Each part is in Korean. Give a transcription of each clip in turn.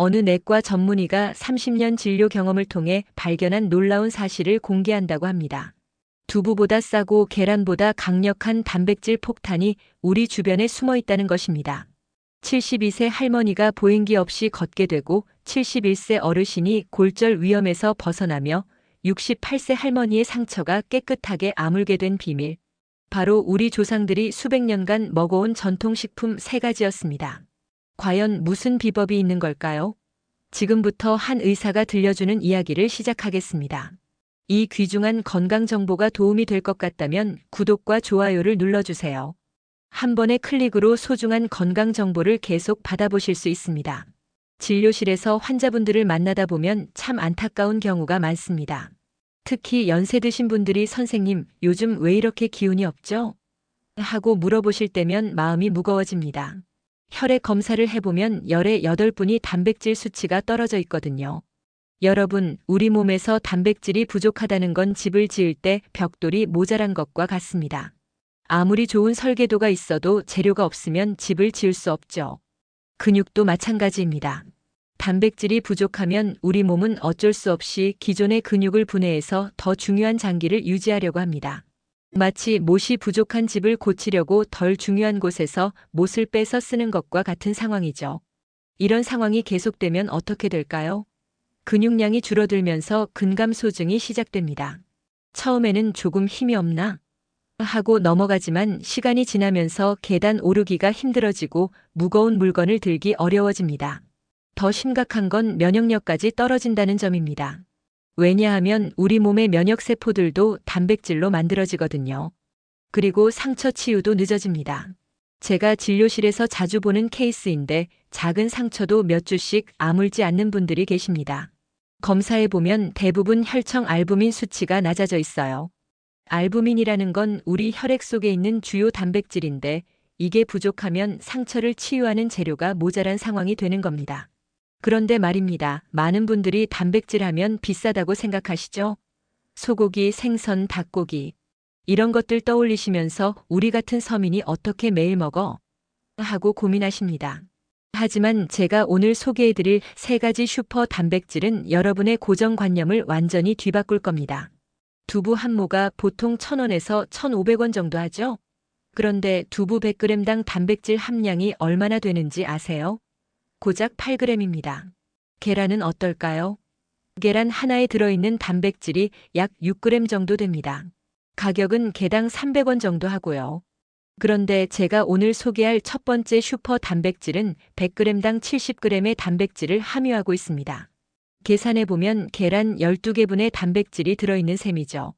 어느 내과 전문의가 30년 진료 경험을 통해 발견한 놀라운 사실을 공개한다고 합니다. 두부보다 싸고 계란보다 강력한 단백질 폭탄이 우리 주변에 숨어 있다는 것입니다. 72세 할머니가 보행기 없이 걷게 되고 71세 어르신이 골절 위험에서 벗어나며 68세 할머니의 상처가 깨끗하게 아물게 된 비밀. 바로 우리 조상들이 수백 년간 먹어온 전통식품 세 가지였습니다. 과연 무슨 비법이 있는 걸까요? 지금부터 한 의사가 들려주는 이야기를 시작하겠습니다. 이 귀중한 건강 정보가 도움이 될 것 같다면 구독과 좋아요를 눌러주세요. 한 번의 클릭으로 소중한 건강 정보를 계속 받아보실 수 있습니다. 진료실에서 환자분들을 만나다 보면 참 안타까운 경우가 많습니다. 특히 연세 드신 분들이 선생님, 요즘 왜 이렇게 기운이 없죠? 하고 물어보실 때면 마음이 무거워집니다. 혈액 검사를 해보면 열의 8분이 단백질 수치가 떨어져 있거든요. 여러분, 우리 몸에서 단백질이 부족하다는 건 집을 지을 때 벽돌이 모자란 것과 같습니다. 아무리 좋은 설계도가 있어도 재료가 없으면 집을 지을 수 없죠. 근육도 마찬가지입니다. 단백질이 부족하면 우리 몸은 어쩔 수 없이 기존의 근육을 분해해서 더 중요한 장기를 유지하려고 합니다. 마치 못이 부족한 집을 고치려고 덜 중요한 곳에서 못을 빼서 쓰는 것과 같은 상황이죠. 이런 상황이 계속되면 어떻게 될까요? 근육량이 줄어들면서 근감 소증이 시작됩니다. 처음에는 조금 힘이 없나? 하고 넘어가지만 시간이 지나면서 계단 오르기가 힘들어지고 무거운 물건을 들기 어려워집니다. 더 심각한 건 면역력까지 떨어진다는 점입니다. 왜냐하면 우리 몸의 면역세포들도 단백질로 만들어지거든요. 그리고 상처 치유도 늦어집니다. 제가 진료실에서 자주 보는 케이스인데 작은 상처도 몇 주씩 아물지 않는 분들이 계십니다. 검사해 보면 대부분 혈청 알부민 수치가 낮아져 있어요. 알부민이라는 건 우리 혈액 속에 있는 주요 단백질인데 이게 부족하면 상처를 치유하는 재료가 모자란 상황이 되는 겁니다. 그런데 말입니다. 많은 분들이 단백질 하면 비싸다고 생각하시죠? 소고기, 생선, 닭고기. 이런 것들 떠올리시면서 우리 같은 서민이 어떻게 매일 먹어? 하고 고민하십니다. 하지만 제가 오늘 소개해드릴 세 가지 슈퍼 단백질은 여러분의 고정관념을 완전히 뒤바꿀 겁니다. 두부 한 모가 보통 1,000원에서 1,500원 정도 하죠? 그런데 두부 100g당 단백질 함량이 얼마나 되는지 아세요? 고작 8g입니다. 계란은 어떨까요? 계란 하나에 들어있는 단백질이 약 6g 정도 됩니다. 가격은 개당 300원 정도 하고요. 그런데 제가 오늘 소개할 첫 번째 슈퍼 단백질은 100g당 70g의 단백질을 함유하고 있습니다. 계산해 보면 계란 12개분의 단백질이 들어있는 셈이죠.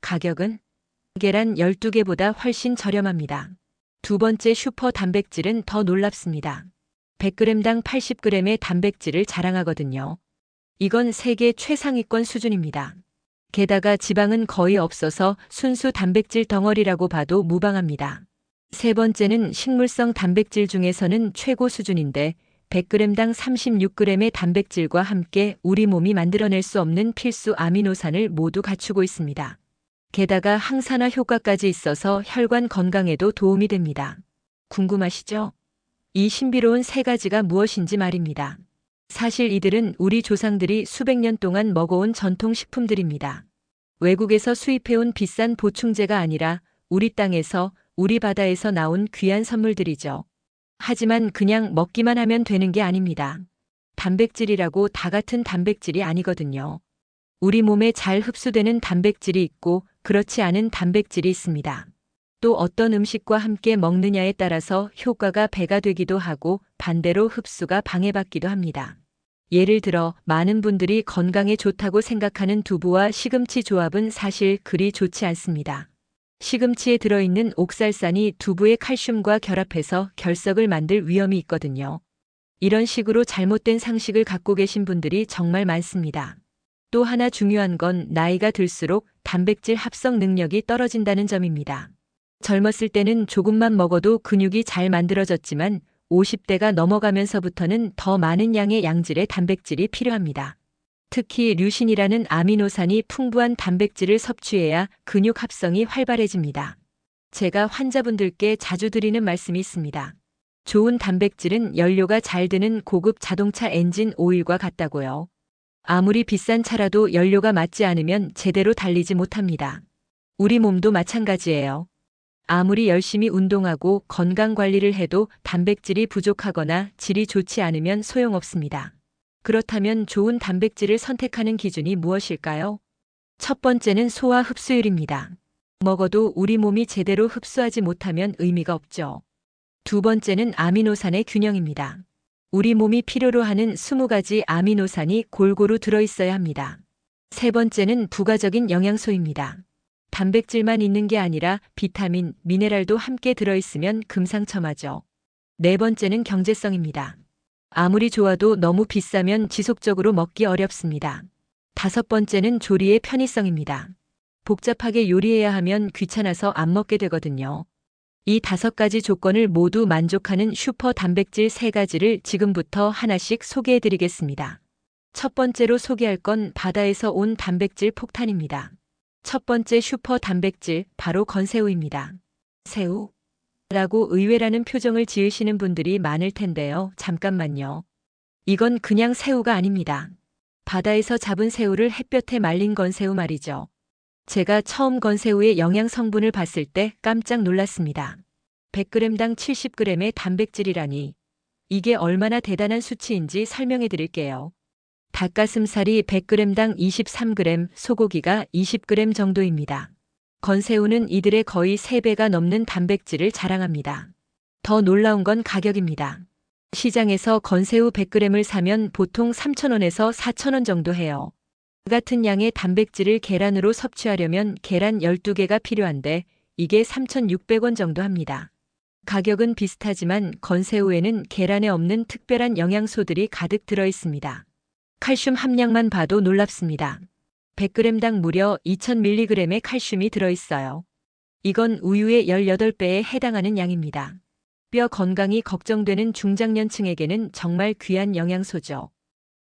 가격은 계란 12개보다 훨씬 저렴합니다. 두 번째 슈퍼 단백질은 더 놀랍습니다. 100g당 80g의 단백질을 자랑하거든요. 이건 세계 최상위권 수준입니다. 게다가 지방은 거의 없어서 순수 단백질 덩어리라고 봐도 무방합니다. 세 번째는 식물성 단백질 중에서는 최고 수준인데 100g당 36g의 단백질과 함께 우리 몸이 만들어낼 수 없는 필수 아미노산을 모두 갖추고 있습니다. 게다가 항산화 효과까지 있어서 혈관 건강에도 도움이 됩니다. 궁금하시죠? 이 신비로운 세 가지가 무엇인지 말입니다. 사실 이들은 우리 조상들이 수백 년 동안 먹어온 전통식품들입니다. 외국에서 수입해온 비싼 보충제가 아니라 우리 땅에서 우리 바다에서 나온 귀한 선물들이죠. 하지만 그냥 먹기만 하면 되는 게 아닙니다. 단백질이라고 다 같은 단백질이 아니거든요. 우리 몸에 잘 흡수되는 단백질이 있고 그렇지 않은 단백질이 있습니다. 또 어떤 음식과 함께 먹느냐에 따라서 효과가 배가 되기도 하고 반대로 흡수가 방해받기도 합니다. 예를 들어 많은 분들이 건강에 좋다고 생각하는 두부와 시금치 조합은 사실 그리 좋지 않습니다. 시금치에 들어있는 옥살산이 두부의 칼슘과 결합해서 결석을 만들 위험이 있거든요. 이런 식으로 잘못된 상식을 갖고 계신 분들이 정말 많습니다. 또 하나 중요한 건 나이가 들수록 단백질 합성 능력이 떨어진다는 점입니다. 젊었을 때는 조금만 먹어도 근육이 잘 만들어졌지만 50대가 넘어가면서부터는 더 많은 양의 양질의 단백질이 필요합니다. 특히 류신이라는 아미노산이 풍부한 단백질을 섭취해야 근육 합성이 활발해집니다. 제가 환자분들께 자주 드리는 말씀이 있습니다. 좋은 단백질은 연료가 잘 드는 고급 자동차 엔진 오일과 같다고요. 아무리 비싼 차라도 연료가 맞지 않으면 제대로 달리지 못합니다. 우리 몸도 마찬가지예요. 아무리 열심히 운동하고 건강 관리를 해도 단백질이 부족하거나 질이 좋지 않으면 소용없습니다. 그렇다면 좋은 단백질을 선택하는 기준이 무엇일까요? 첫 번째는 소화 흡수율입니다. 먹어도 우리 몸이 제대로 흡수하지 못하면 의미가 없죠. 두 번째는 아미노산의 균형입니다. 우리 몸이 필요로 하는 20가지 아미노산이 골고루 들어있어야 합니다. 세 번째는 부가적인 영양소입니다. 단백질만 있는 게 아니라 비타민, 미네랄도 함께 들어있으면 금상첨화죠. 네 번째는 경제성입니다. 아무리 좋아도 너무 비싸면 지속적으로 먹기 어렵습니다. 다섯 번째는 조리의 편의성입니다. 복잡하게 요리해야 하면 귀찮아서 안 먹게 되거든요. 이 다섯 가지 조건을 모두 만족하는 슈퍼 단백질 세 가지를 지금부터 하나씩 소개해 드리겠습니다. 첫 번째로 소개할 건 바다에서 온 단백질 폭탄입니다. 첫 번째 슈퍼 단백질, 바로 건새우입니다. 새우? 라고 의외라는 표정을 지으시는 분들이 많을 텐데요. 잠깐만요. 이건 그냥 새우가 아닙니다. 바다에서 잡은 새우를 햇볕에 말린 건새우 말이죠. 제가 처음 건새우의 영양 성분을 봤을 때 깜짝 놀랐습니다. 100g당 70g의 단백질이라니. 이게 얼마나 대단한 수치인지 설명해 드릴게요. 닭가슴살이 100g당 23g, 소고기가 20g 정도입니다. 건새우는 이들의 거의 3배가 넘는 단백질을 자랑합니다. 더 놀라운 건 가격입니다. 시장에서 건새우 100g을 사면 보통 3,000원에서 4,000원 정도 해요. 그 같은 양의 단백질을 계란으로 섭취하려면 계란 12개가 필요한데 이게 3,600원 정도 합니다. 가격은 비슷하지만 건새우에는 계란에 없는 특별한 영양소들이 가득 들어 있습니다. 칼슘 함량만 봐도 놀랍습니다. 100g당 무려 2000mg의 칼슘이 들어 있어요. 이건 우유의 18배에 해당하는 양입니다. 뼈 건강이 걱정되는 중장년층에게는 정말 귀한 영양소죠.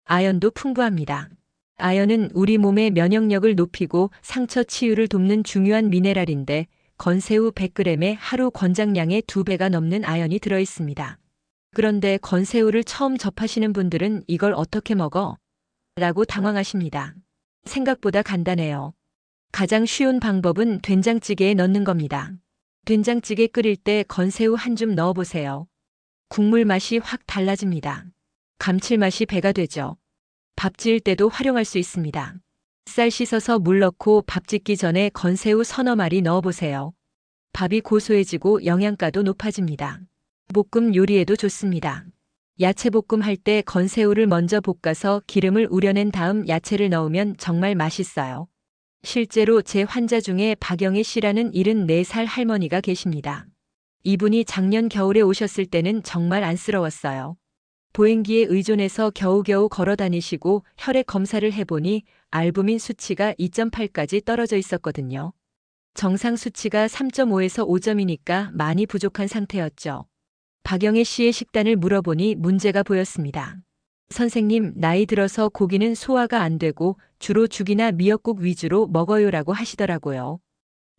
아연도 풍부합니다. 아연은 우리 몸의 면역력을 높이고 상처 치유를 돕는 중요한 미네랄인데 건새우 100g에 하루 권장량의 2배가 넘는 아연이 들어 있습니다. 그런데 건새우를 처음 접하시는 분들은 이걸 어떻게 먹어? 라고 당황하십니다. 생각보다 간단해요. 가장 쉬운 방법은 된장찌개에 넣는 겁니다. 된장찌개 끓일 때 건새우 한 줌 넣어보세요. 국물 맛이 확 달라집니다. 감칠맛이 배가 되죠. 밥 지을 때도 활용할 수 있습니다. 쌀 씻어서 물 넣고 밥 짓기 전에 건새우 서너 마리 넣어보세요. 밥이 고소해지고 영양가도 높아집니다. 볶음 요리에도 좋습니다. 야채 볶음 할 때 건새우를 먼저 볶아서 기름을 우려낸 다음 야채를 넣으면 정말 맛있어요. 실제로 제 환자 중에 박영애 씨라는 74살 할머니가 계십니다. 이분이 작년 겨울에 오셨을 때는 정말 안쓰러웠어요. 보행기에 의존해서 겨우겨우 걸어 다니시고 혈액 검사를 해보니 알부민 수치가 2.8까지 떨어져 있었거든요. 정상 수치가 3.5에서 5점이니까 많이 부족한 상태였죠. 박영애 씨의 식단을 물어보니 문제가 보였습니다. 선생님, 나이 들어서 고기는 소화가 안 되고 주로 죽이나 미역국 위주로 먹어요라고 하시더라고요.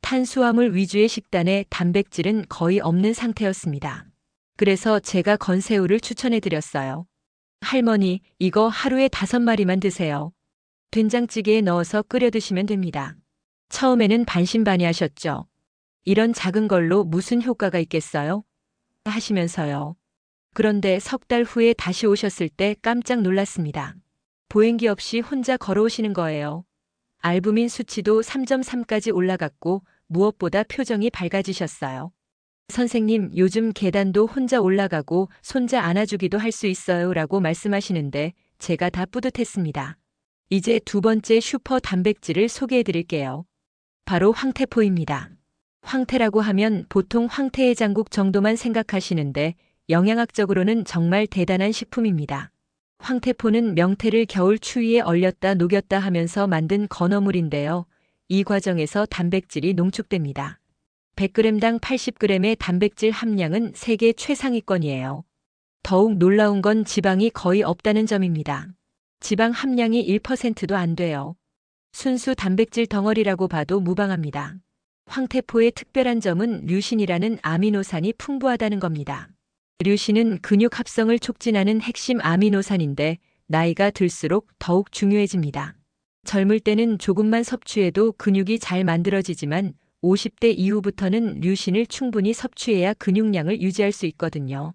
탄수화물 위주의 식단에 단백질은 거의 없는 상태였습니다. 그래서 제가 건새우를 추천해 드렸어요. 할머니, 이거 하루에 다섯 마리만 드세요. 된장찌개에 넣어서 끓여 드시면 됩니다. 처음에는 반신반의하셨죠. 이런 작은 걸로 무슨 효과가 있겠어요? 하시면서요. 그런데 석 달 후에 다시 오셨을 때 깜짝 놀랐습니다. 보행기 없이 혼자 걸어오시는 거예요. 알부민 수치도 3.3까지 올라갔고 무엇보다 표정이 밝아지셨어요. 선생님, 요즘 계단도 혼자 올라가고 손자 안아주기도 할 수 있어요 라고 말씀하시는데 제가 다 뿌듯했습니다. 이제 두 번째 슈퍼 단백질을 소개해 드릴게요. 바로 황태포입니다. 황태라고 하면 보통 황태해장국 정도만 생각하시는데 영양학적으로는 정말 대단한 식품입니다. 황태포는 명태를 겨울 추위에 얼렸다 녹였다 하면서 만든 건어물인데요. 이 과정에서 단백질이 농축됩니다. 100g당 80g의 단백질 함량은 세계 최상위권이에요. 더욱 놀라운 건 지방이 거의 없다는 점입니다. 지방 함량이 1%도 안 돼요. 순수 단백질 덩어리라고 봐도 무방합니다. 황태포의 특별한 점은 류신이라는 아미노산이 풍부하다는 겁니다. 류신은 근육 합성을 촉진하는 핵심 아미노산인데 나이가 들수록 더욱 중요해집니다. 젊을 때는 조금만 섭취해도 근육이 잘 만들어지지만 50대 이후부터는 류신을 충분히 섭취해야 근육량을 유지할 수 있거든요.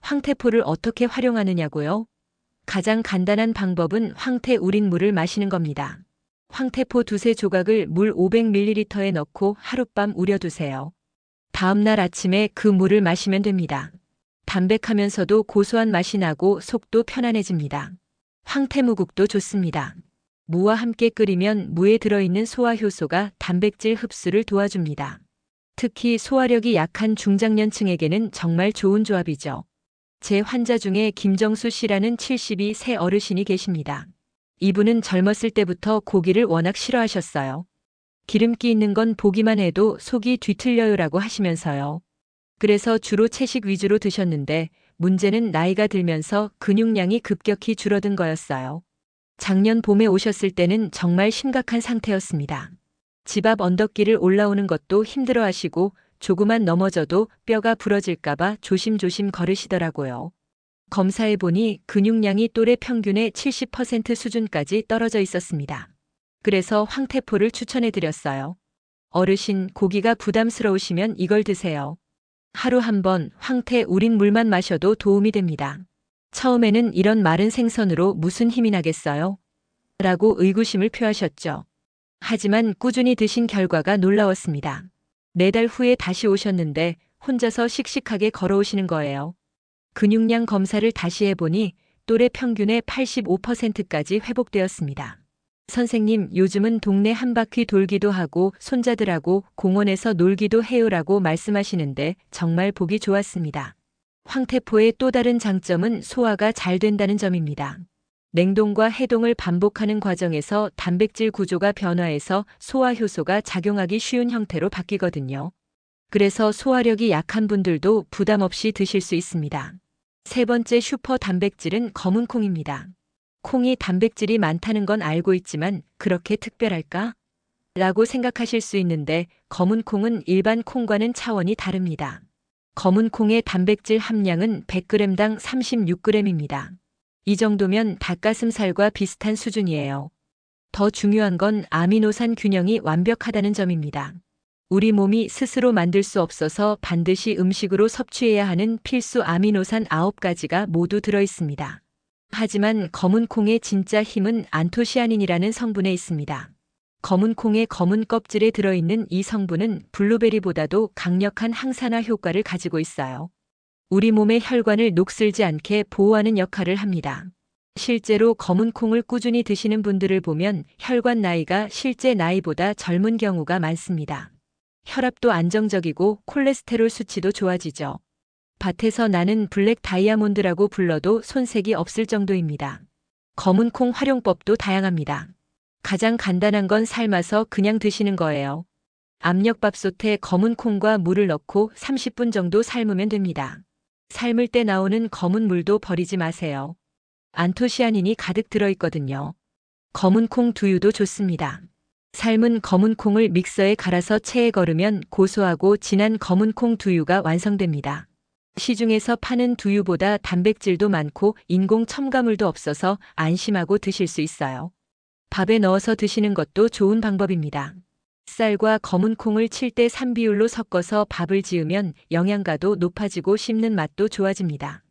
황태포를 어떻게 활용하느냐고요? 가장 간단한 방법은 황태 우린 물을 마시는 겁니다. 황태포 두세 조각을 물 500ml에 넣고 하룻밤 우려두세요. 다음날 아침에 그 물을 마시면 됩니다. 담백하면서도 고소한 맛이 나고 속도 편안해집니다. 황태무국도 좋습니다. 무와 함께 끓이면 무에 들어있는 소화 효소가 단백질 흡수를 도와줍니다. 특히 소화력이 약한 중장년층에게는 정말 좋은 조합이죠. 제 환자 중에 김정수 씨라는 72세 어르신이 계십니다. 이분은 젊었을 때부터 고기를 워낙 싫어하셨어요. 기름기 있는 건 보기만 해도 속이 뒤틀려요라고 하시면서요. 그래서 주로 채식 위주로 드셨는데 문제는 나이가 들면서 근육량이 급격히 줄어든 거였어요. 작년 봄에 오셨을 때는 정말 심각한 상태였습니다. 집 앞 언덕길을 올라오는 것도 힘들어 하시고 조그만 넘어져도 뼈가 부러질까봐 조심조심 걸으시더라고요. 검사해보니 근육량이 또래 평균의 70% 수준까지 떨어져 있었습니다. 그래서 황태포를 추천해드렸어요. 어르신 고기가 부담스러우시면 이걸 드세요. 하루 한 번 황태 우린 물만 마셔도 도움이 됩니다. 처음에는 이런 마른 생선으로 무슨 힘이 나겠어요? 라고 의구심을 표하셨죠. 하지만 꾸준히 드신 결과가 놀라웠습니다. 네 달 후에 다시 오셨는데 혼자서 씩씩하게 걸어오시는 거예요. 근육량 검사를 다시 해보니 또래 평균의 85%까지 회복되었습니다. 선생님, 요즘은 동네 한 바퀴 돌기도 하고 손자들하고 공원에서 놀기도 해요라고 말씀하시는데 정말 보기 좋았습니다. 황태포의 또 다른 장점은 소화가 잘 된다는 점입니다. 냉동과 해동을 반복하는 과정에서 단백질 구조가 변화해서 소화 효소가 작용하기 쉬운 형태로 바뀌거든요. 그래서 소화력이 약한 분들도 부담 없이 드실 수 있습니다. 세 번째 슈퍼 단백질은 검은 콩입니다. 콩이 단백질이 많다는 건 알고 있지만 그렇게 특별할까? 라고 생각하실 수 있는데 검은 콩은 일반 콩과는 차원이 다릅니다. 검은 콩의 단백질 함량은 100g당 36g입니다. 이 정도면 닭가슴살과 비슷한 수준이에요. 더 중요한 건 아미노산 균형이 완벽하다는 점입니다. 우리 몸이 스스로 만들 수 없어서 반드시 음식으로 섭취해야 하는 필수 아미노산 9가지가 모두 들어 있습니다. 하지만 검은 콩의 진짜 힘은 안토시아닌이라는 성분에 있습니다. 검은 콩의 검은 껍질에 들어있는 이 성분은 블루베리보다도 강력한 항산화 효과를 가지고 있어요. 우리 몸의 혈관을 녹슬지 않게 보호하는 역할을 합니다. 실제로 검은 콩을 꾸준히 드시는 분들을 보면 혈관 나이가 실제 나이보다 젊은 경우가 많습니다. 혈압도 안정적이고 콜레스테롤 수치도 좋아지죠. 밭에서 나는 블랙 다이아몬드라고 불러도 손색이 없을 정도입니다. 검은 콩 활용법도 다양합니다. 가장 간단한 건 삶아서 그냥 드시는 거예요. 압력밥솥에 검은 콩과 물을 넣고 30분 정도 삶으면 됩니다. 삶을 때 나오는 검은 물도 버리지 마세요. 안토시아닌이 가득 들어있거든요. 검은 콩 두유도 좋습니다. 삶은 검은 콩을 믹서에 갈아서 체에 걸으면 고소하고 진한 검은 콩 두유가 완성됩니다. 시중에서 파는 두유보다 단백질도 많고 인공 첨가물도 없어서 안심하고 드실 수 있어요. 밥에 넣어서 드시는 것도 좋은 방법입니다. 쌀과 검은 콩을 7대 3 비율로 섞어서 밥을 지으면 영양가도 높아지고 씹는 맛도 좋아집니다.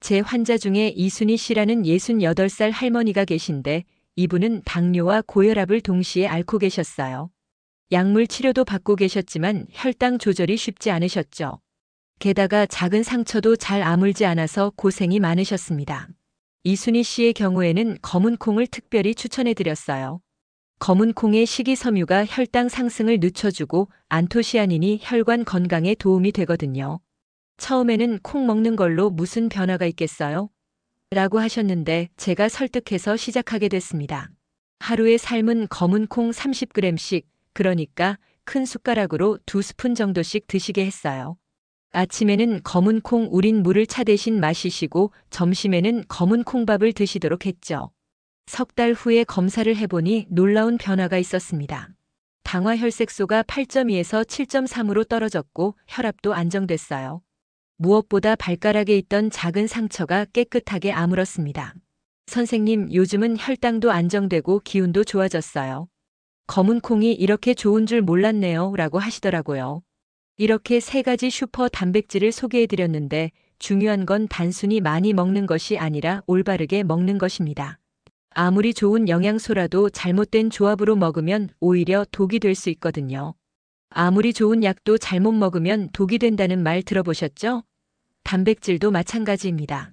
제 환자 중에 이순희 씨라는 68살 할머니가 계신데 이분은 당뇨와 고혈압을 동시에 앓고 계셨어요. 약물 치료도 받고 계셨지만 혈당 조절이 쉽지 않으셨죠. 게다가 작은 상처도 잘 아물지 않아서 고생이 많으셨습니다. 이순희 씨의 경우에는 검은 콩을 특별히 추천해 드렸어요. 검은 콩의 식이섬유가 혈당 상승을 늦춰주고 안토시아닌이 혈관 건강에 도움이 되거든요. 처음에는 콩 먹는 걸로 무슨 변화가 있겠어요? 라고 하셨는데 제가 설득해서 시작하게 됐습니다. 하루에 삶은 검은 콩 30g씩, 그러니까 큰 숟가락으로 두 스푼 정도씩 드시게 했어요. 아침에는 검은 콩 우린 물을 차 대신 마시시고 점심에는 검은 콩밥을 드시도록 했죠. 석 달 후에 검사를 해보니 놀라운 변화가 있었습니다. 당화 혈색소가 8.2에서 7.3으로 떨어졌고 혈압도 안정됐어요. 무엇보다 발가락에 있던 작은 상처가 깨끗하게 아물었습니다. 선생님, 요즘은 혈당도 안정되고 기운도 좋아졌어요. 검은 콩이 이렇게 좋은 줄 몰랐네요. 라고 하시더라고요. 이렇게 세 가지 슈퍼 단백질을 소개해 드렸는데 중요한 건 단순히 많이 먹는 것이 아니라 올바르게 먹는 것입니다. 아무리 좋은 영양소라도 잘못된 조합으로 먹으면 오히려 독이 될 수 있거든요. 아무리 좋은 약도 잘못 먹으면 독이 된다는 말 들어보셨죠? 단백질도 마찬가지입니다.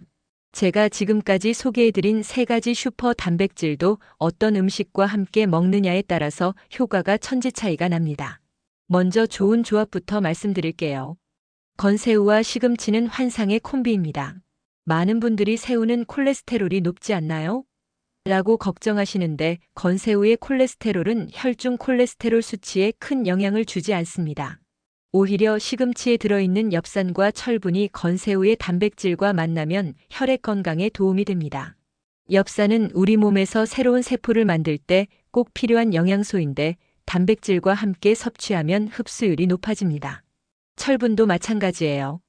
제가 지금까지 소개해드린 세 가지 슈퍼 단백질도 어떤 음식과 함께 먹느냐에 따라서 효과가 천지 차이가 납니다. 먼저 좋은 조합부터 말씀드릴게요. 건새우와 시금치는 환상의 콤비입니다. 많은 분들이 새우는 콜레스테롤이 높지 않나요? 라고 걱정하시는데 건새우의 콜레스테롤은 혈중 콜레스테롤 수치에 큰 영향을 주지 않습니다. 오히려 시금치에 들어있는 엽산과 철분이 건새우의 단백질과 만나면 혈액 건강에 도움이 됩니다. 엽산은 우리 몸에서 새로운 세포를 만들 때 꼭 필요한 영양소인데 단백질과 함께 섭취하면 흡수율이 높아집니다. 철분도 마찬가지예요.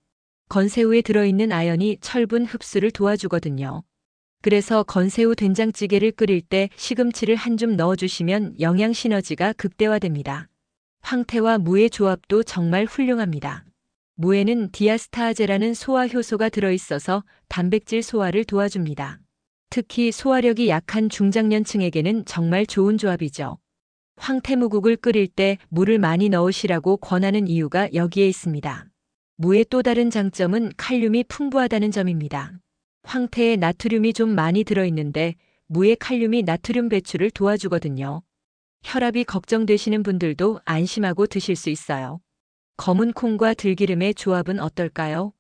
건새우에 들어있는 아연이 철분 흡수를 도와주거든요. 그래서 건새우 된장찌개를 끓일 때 시금치를 한 줌 넣어주시면 영양 시너지가 극대화됩니다. 황태와 무의 조합도 정말 훌륭합니다. 무에는 디아스타아제라는 소화 효소가 들어있어서 단백질 소화를 도와줍니다. 특히 소화력이 약한 중장년층에게는 정말 좋은 조합이죠. 황태무국을 끓일 때 물을 많이 넣으시라고 권하는 이유가 여기에 있습니다. 무의 또 다른 장점은 칼륨이 풍부하다는 점입니다. 황태에 나트륨이 좀 많이 들어있는데 무의 칼륨이 나트륨 배출을 도와주거든요. 혈압이 걱정되시는 분들도 안심하고 드실 수 있어요. 검은 콩과 들기름의 조합은 어떨까요?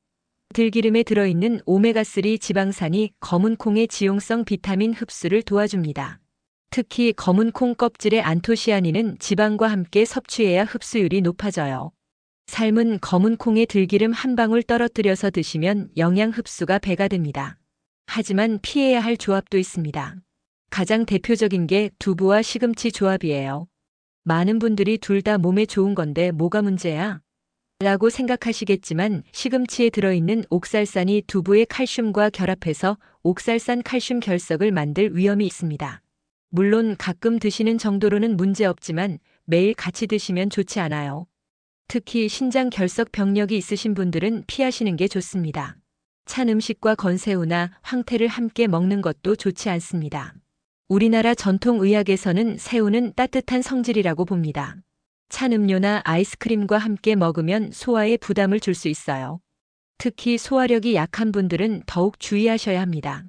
들기름에 들어있는 오메가3 지방산이 검은 콩의 지용성 비타민 흡수를 도와줍니다. 특히 검은 콩 껍질의 안토시아닌은 지방과 함께 섭취해야 흡수율이 높아져요. 삶은 검은 콩에 들기름 한 방울 떨어뜨려서 드시면 영양 흡수가 배가 됩니다. 하지만 피해야 할 조합도 있습니다. 가장 대표적인 게 두부와 시금치 조합이에요. 많은 분들이 둘 다 몸에 좋은 건데 뭐가 문제야? 라고 생각하시겠지만 시금치에 들어있는 옥살산이 두부의 칼슘과 결합해서 옥살산 칼슘 결석을 만들 위험이 있습니다. 물론 가끔 드시는 정도로는 문제 없지만 매일 같이 드시면 좋지 않아요. 특히 신장 결석 병력이 있으신 분들은 피하시는 게 좋습니다. 찬 음식과 건새우나 황태를 함께 먹는 것도 좋지 않습니다. 우리나라 전통 의학에서는 새우는 따뜻한 성질이라고 봅니다. 찬 음료나 아이스크림과 함께 먹으면 소화에 부담을 줄 수 있어요. 특히 소화력이 약한 분들은 더욱 주의하셔야 합니다.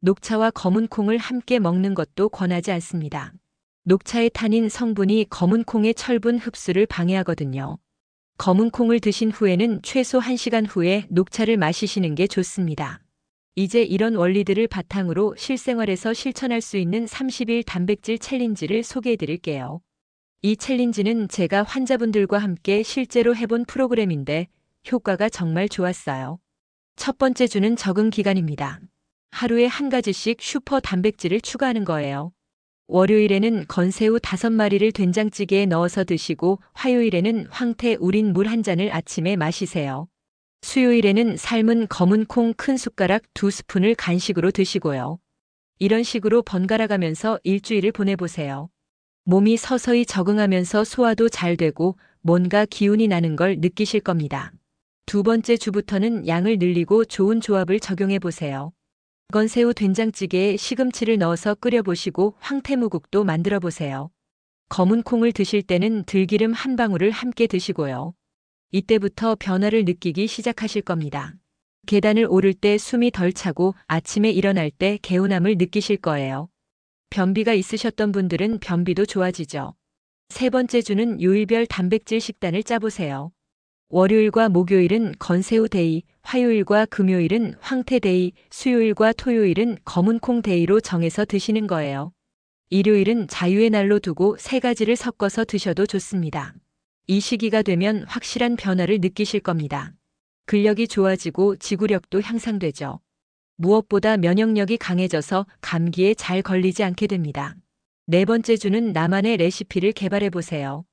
녹차와 검은 콩을 함께 먹는 것도 권하지 않습니다. 녹차의 탄닌 성분이 검은 콩의 철분 흡수를 방해하거든요. 검은 콩을 드신 후에는 최소 1시간 후에 녹차를 마시시는 게 좋습니다. 이제 이런 원리들을 바탕으로 실생활에서 실천할 수 있는 30일 단백질 챌린지를 소개해 드릴게요. 이 챌린지는 제가 환자분들과 함께 실제로 해본 프로그램인데 효과가 정말 좋았어요. 첫 번째 주는 적응 기간입니다. 하루에 한 가지씩 슈퍼 단백질을 추가하는 거예요. 월요일에는 건새우 5마리를 된장찌개에 넣어서 드시고 화요일에는 황태 우린 물 한 잔을 아침에 마시세요. 수요일에는 삶은 검은 콩 큰 숟가락 두 스푼을 간식으로 드시고요. 이런 식으로 번갈아 가면서 일주일을 보내보세요. 몸이 서서히 적응하면서 소화도 잘 되고 뭔가 기운이 나는 걸 느끼실 겁니다. 두 번째 주부터는 양을 늘리고 좋은 조합을 적용해 보세요. 건새우 된장찌개에 시금치를 넣어서 끓여보시고 황태무국도 만들어 보세요. 검은 콩을 드실 때는 들기름 한 방울을 함께 드시고요. 이때부터 변화를 느끼기 시작하실 겁니다. 계단을 오를 때 숨이 덜 차고 아침에 일어날 때 개운함을 느끼실 거예요. 변비가 있으셨던 분들은 변비도 좋아지죠. 세 번째 주는 요일별 단백질 식단을 짜보세요. 월요일과 목요일은 건새우 데이, 화요일과 금요일은 황태 데이, 수요일과 토요일은 검은 콩 데이로 정해서 드시는 거예요. 일요일은 자유의 날로 두고 세 가지를 섞어서 드셔도 좋습니다. 이 시기가 되면 확실한 변화를 느끼실 겁니다. 근력이 좋아지고 지구력도 향상되죠. 무엇보다 면역력이 강해져서 감기에 잘 걸리지 않게 됩니다. 네 번째 주는 나만의 레시피를 개발해 보세요.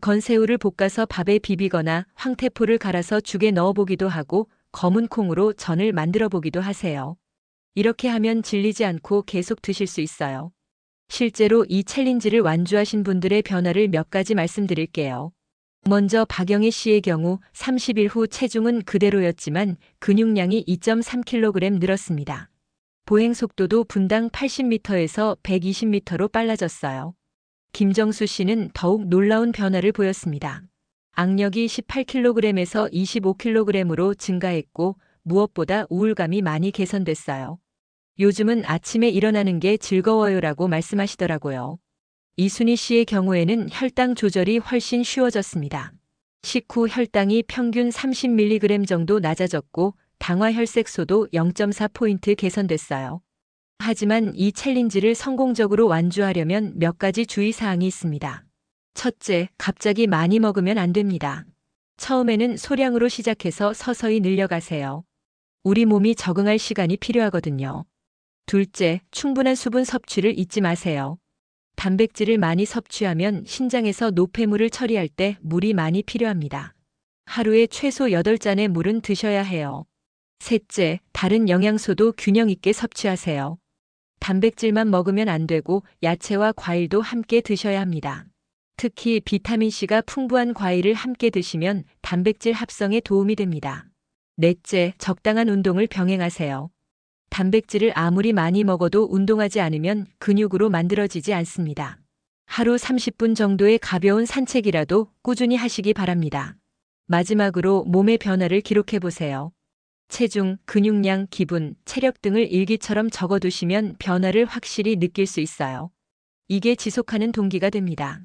건새우를 볶아서 밥에 비비거나 황태포를 갈아서 죽에 넣어 보기도 하고 검은 콩으로 전을 만들어 보기도 하세요. 이렇게 하면 질리지 않고 계속 드실 수 있어요. 실제로 이 챌린지를 완주하신 분들의 변화를 몇 가지 말씀드릴게요. 먼저 박영애 씨의 경우 30일 후 체중은 그대로였지만 근육량이 2.3kg 늘었습니다. 보행 속도도 분당 80m에서 120m로 빨라졌어요. 김정수 씨는 더욱 놀라운 변화를 보였습니다. 악력이 18kg에서 25kg으로 증가했고 무엇보다 우울감이 많이 개선됐어요. 요즘은 아침에 일어나는 게 즐거워요라고 말씀하시더라고요. 이순희 씨의 경우에는 혈당 조절이 훨씬 쉬워졌습니다. 식후 혈당이 평균 30mg 정도 낮아졌고 당화 혈색소도 0.4포인트 개선됐어요. 하지만 이 챌린지를 성공적으로 완주하려면 몇 가지 주의사항이 있습니다. 첫째, 갑자기 많이 먹으면 안 됩니다. 처음에는 소량으로 시작해서 서서히 늘려가세요. 우리 몸이 적응할 시간이 필요하거든요. 둘째, 충분한 수분 섭취를 잊지 마세요. 단백질을 많이 섭취하면 신장에서 노폐물을 처리할 때 물이 많이 필요합니다. 하루에 최소 8잔의 물은 드셔야 해요. 셋째, 다른 영양소도 균형 있게 섭취하세요. 단백질만 먹으면 안 되고 야채와 과일도 함께 드셔야 합니다. 특히 비타민C가 풍부한 과일을 함께 드시면 단백질 합성에 도움이 됩니다. 넷째, 적당한 운동을 병행하세요. 단백질을 아무리 많이 먹어도 운동하지 않으면 근육으로 만들어지지 않습니다. 하루 30분 정도의 가벼운 산책이라도 꾸준히 하시기 바랍니다. 마지막으로 몸의 변화를 기록해 보세요. 체중, 근육량, 기분, 체력 등을 일기처럼 적어두시면 변화를 확실히 느낄 수 있어요. 이게 지속하는 동기가 됩니다.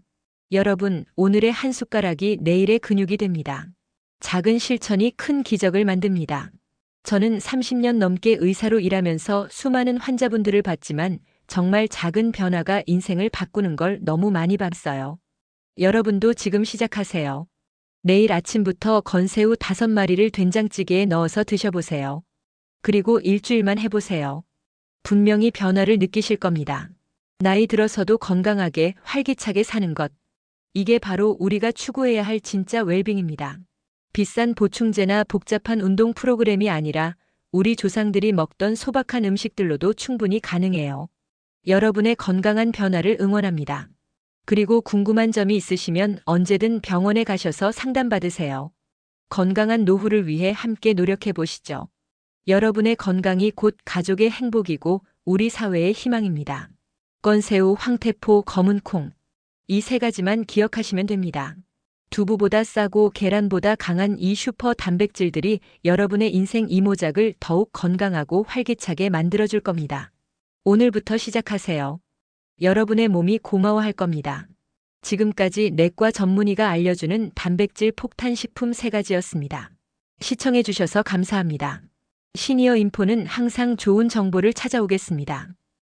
여러분, 오늘의 한 숟가락이 내일의 근육이 됩니다. 작은 실천이 큰 기적을 만듭니다. 저는 30년 넘게 의사로 일하면서 수많은 환자분들을 봤지만 정말 작은 변화가 인생을 바꾸는 걸 너무 많이 봤어요. 여러분도 지금 시작하세요. 내일 아침부터 건새우 5마리를 된장찌개에 넣어서 드셔보세요. 그리고 일주일만 해보세요. 분명히 변화를 느끼실 겁니다. 나이 들어서도 건강하게 활기차게 사는 것. 이게 바로 우리가 추구해야 할 진짜 웰빙입니다. 비싼 보충제나 복잡한 운동 프로그램이 아니라 우리 조상들이 먹던 소박한 음식들로도 충분히 가능해요. 여러분의 건강한 변화를 응원합니다. 그리고 궁금한 점이 있으시면 언제든 병원에 가셔서 상담받으세요. 건강한 노후를 위해 함께 노력해 보시죠. 여러분의 건강이 곧 가족의 행복이고 우리 사회의 희망입니다. 건새우, 황태포, 검은 콩. 이 세 가지만 기억하시면 됩니다. 두부보다 싸고 계란보다 강한 이 슈퍼 단백질들이 여러분의 인생 이모작을 더욱 건강하고 활기차게 만들어줄 겁니다. 오늘부터 시작하세요. 여러분의 몸이 고마워할 겁니다. 지금까지 내과 전문의가 알려주는 단백질 폭탄 식품 세 가지였습니다. 시청해주셔서 감사합니다. 시니어 인포는 항상 좋은 정보를 찾아오겠습니다.